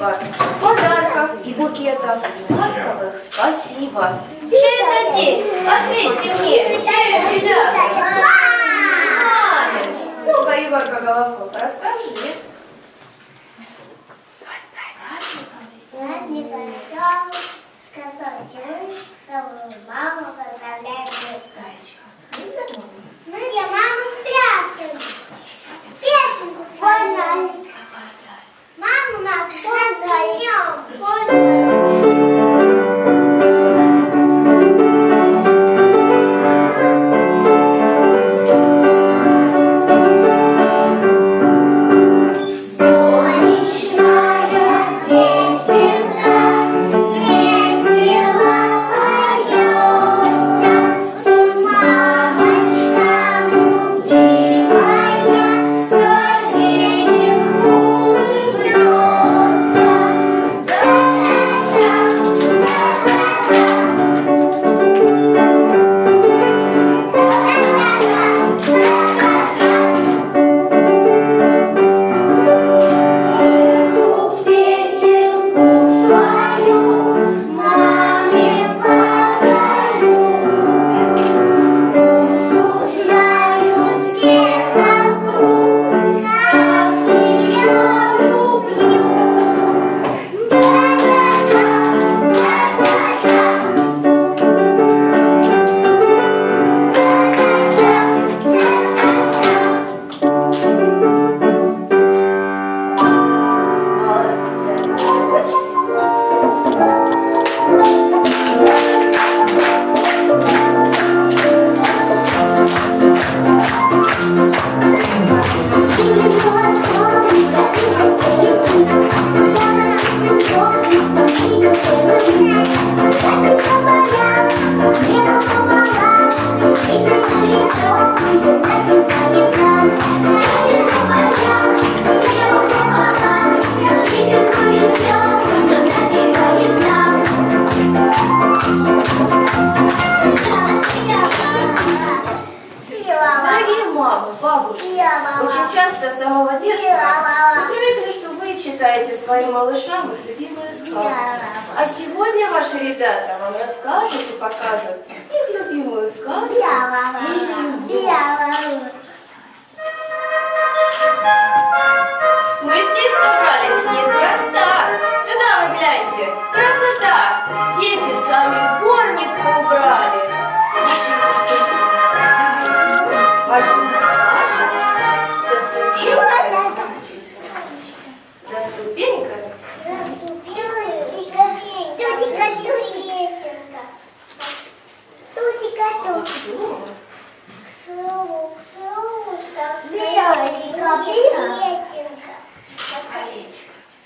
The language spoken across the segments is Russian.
улыбок, подарков и букетов. Ласковых спасибо. Чей это день? Ответьте мне. Чей это. Ну-ка, Егорка Головков, расскажи. Праздник начал, мы, кого маму поздравляем. Мы для мамы песенку. Песенку поняли. Маму нас поздравим. Ребята вам расскажут и покажут их любимую сказку «Теремок». Мы здесь собрались неспроста. Сюда вы гляньте. Красота. Дети сами горницу убрали.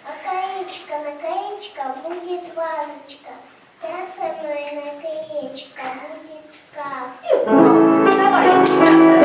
Наклеечка, наклеечка, будет вазочка. Сердце мое наклеечка, будет сказка. И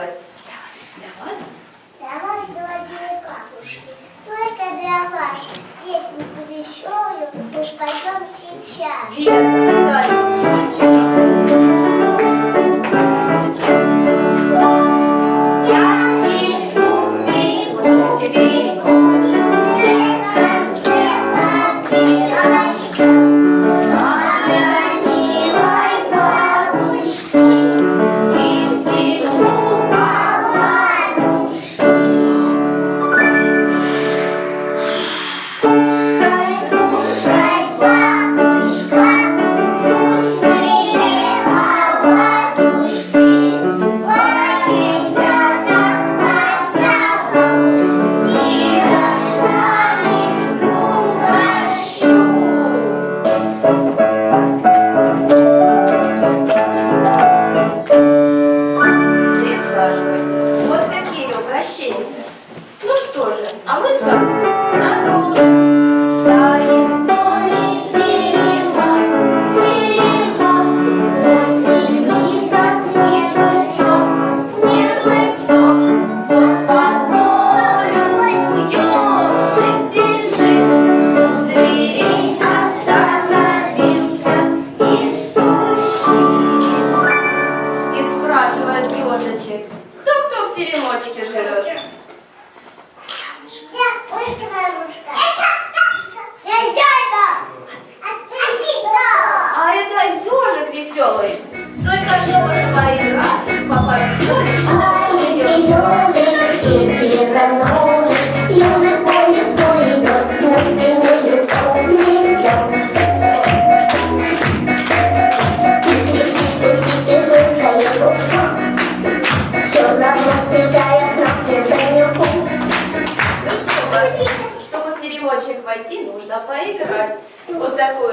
делать? Для вас? Для вас, Владимирка. Только для вас. Песню повеселую, уж пойдем сейчас. Верно, кстати,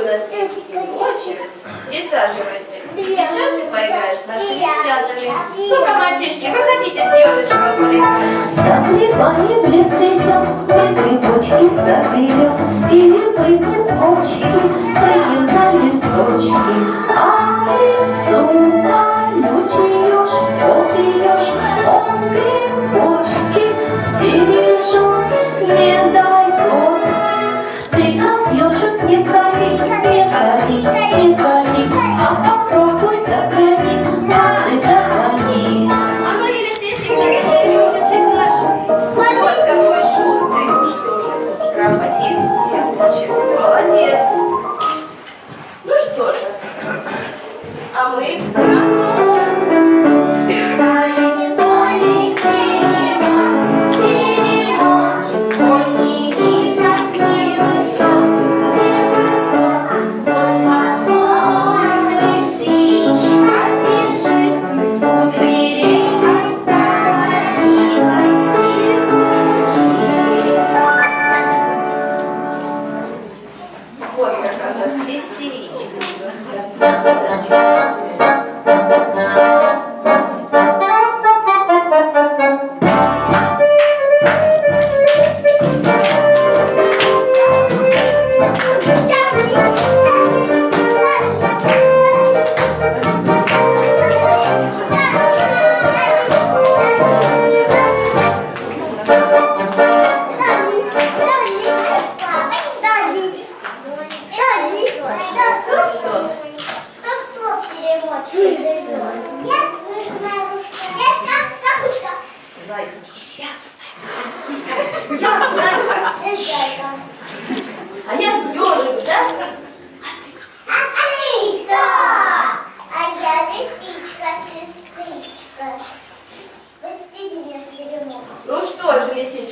нас есть теремочек. Присаживайся. Сейчас ты поиграешь с нашими ребятами. Ну-ка, мальчишки, выходите с ежичком поиграть. Засыпали в лесу, мы цветочки заберем, Или прыгнем с почки, прыгнем на листочки. А лесу колючий еж, попьешь, он грибочки стережет, не дай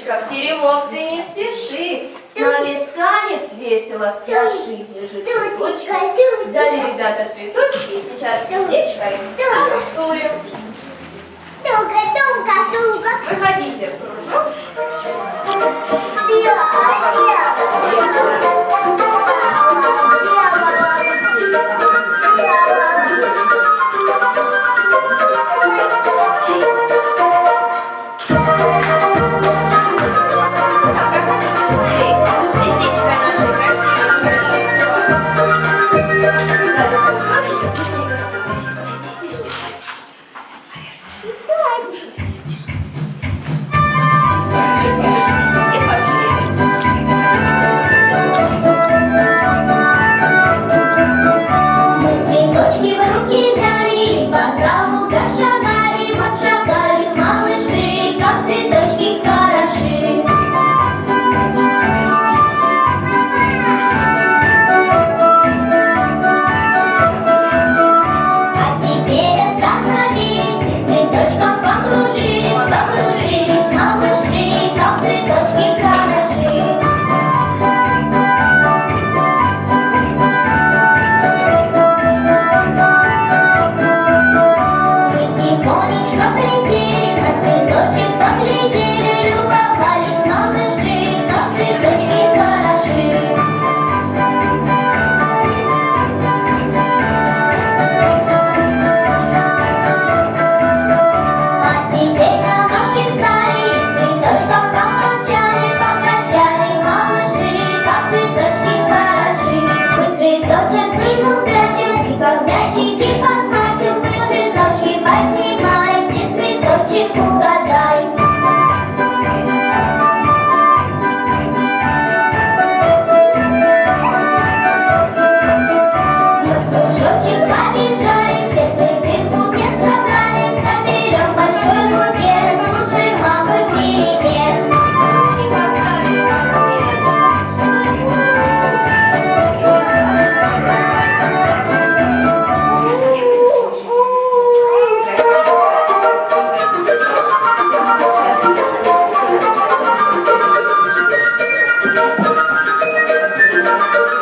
лисичка, в теремок ты не спеши. С нами танец весело спляши. Лежит цветочек. Взяли ребята цветочки и сейчас с лисичкой танцуем. Тука, тука, тука. Выходите в кружок. Да,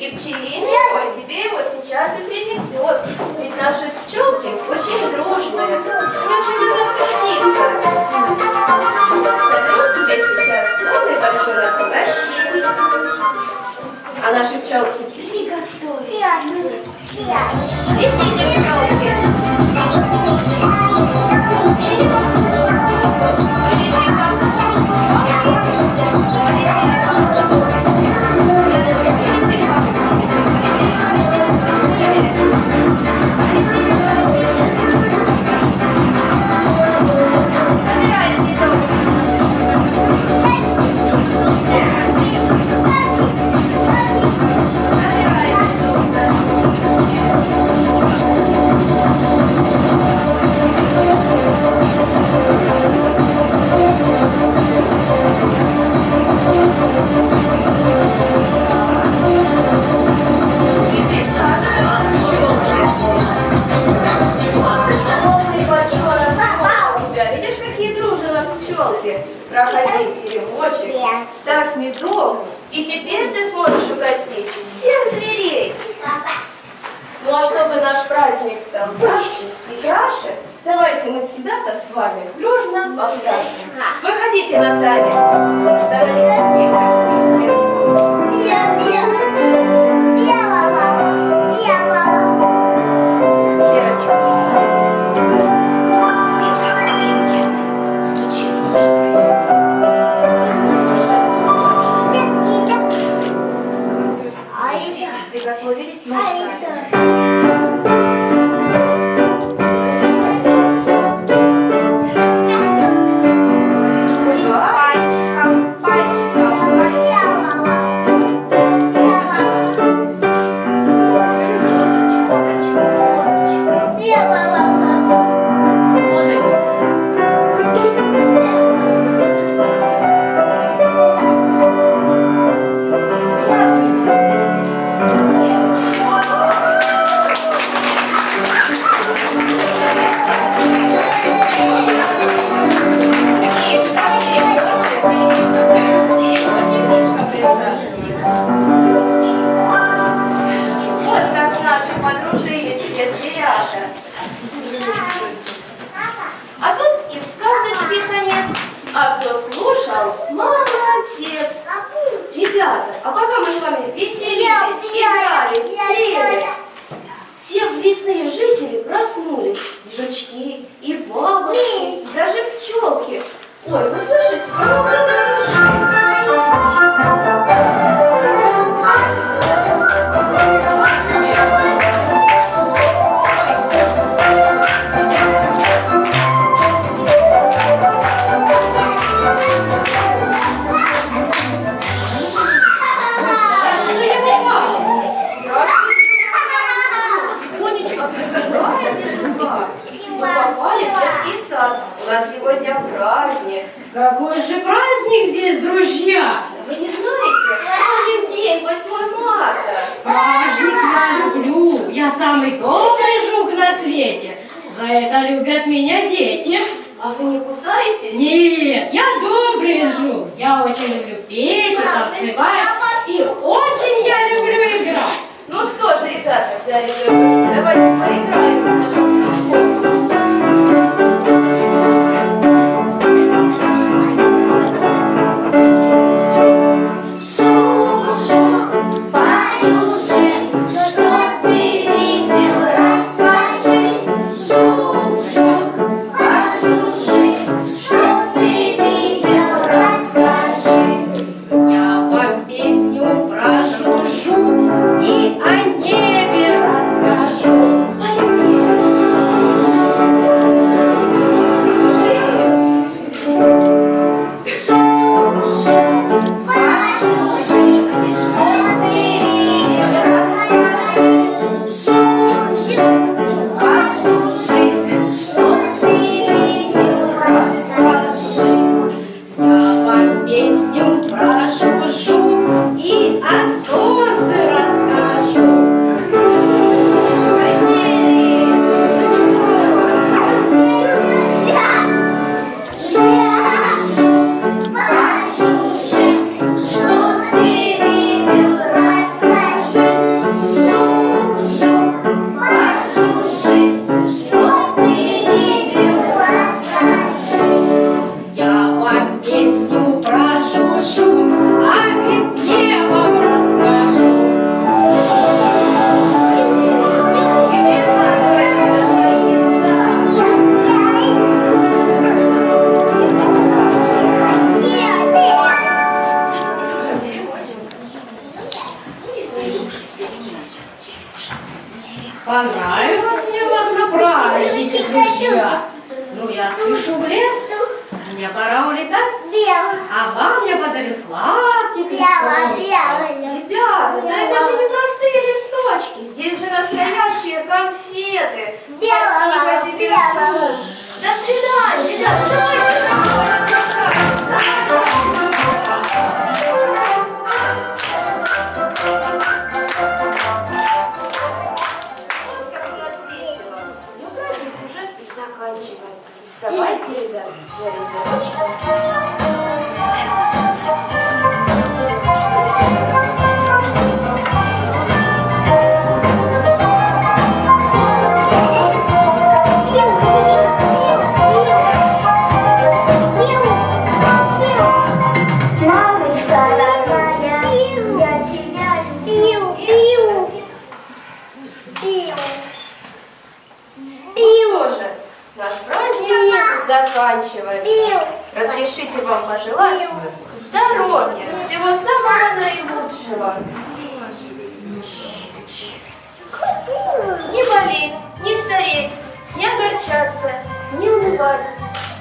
И пчелиный вой тебе его сейчас и принесет. Ведь наши пчелки очень дружные, Они очень любят птица. Заберу тебе сейчас новый большой калаши. А наши пчелки приготовят. Летите, пчелки! Thank you. А тут и сказочки конец. А кто слушал, молодец. Ребята, а пока мы с вами веселились, играли, пели, все лесные жители проснулись. Жучки, и бабочки, А вы не кусаете? Нет, я добрый жук. Я очень люблю петь и танцевать.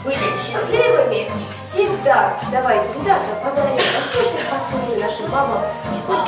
были счастливыми всегда. Давайте, ребята, подарим воздушных поцелуй нашим мамам. Спасибо.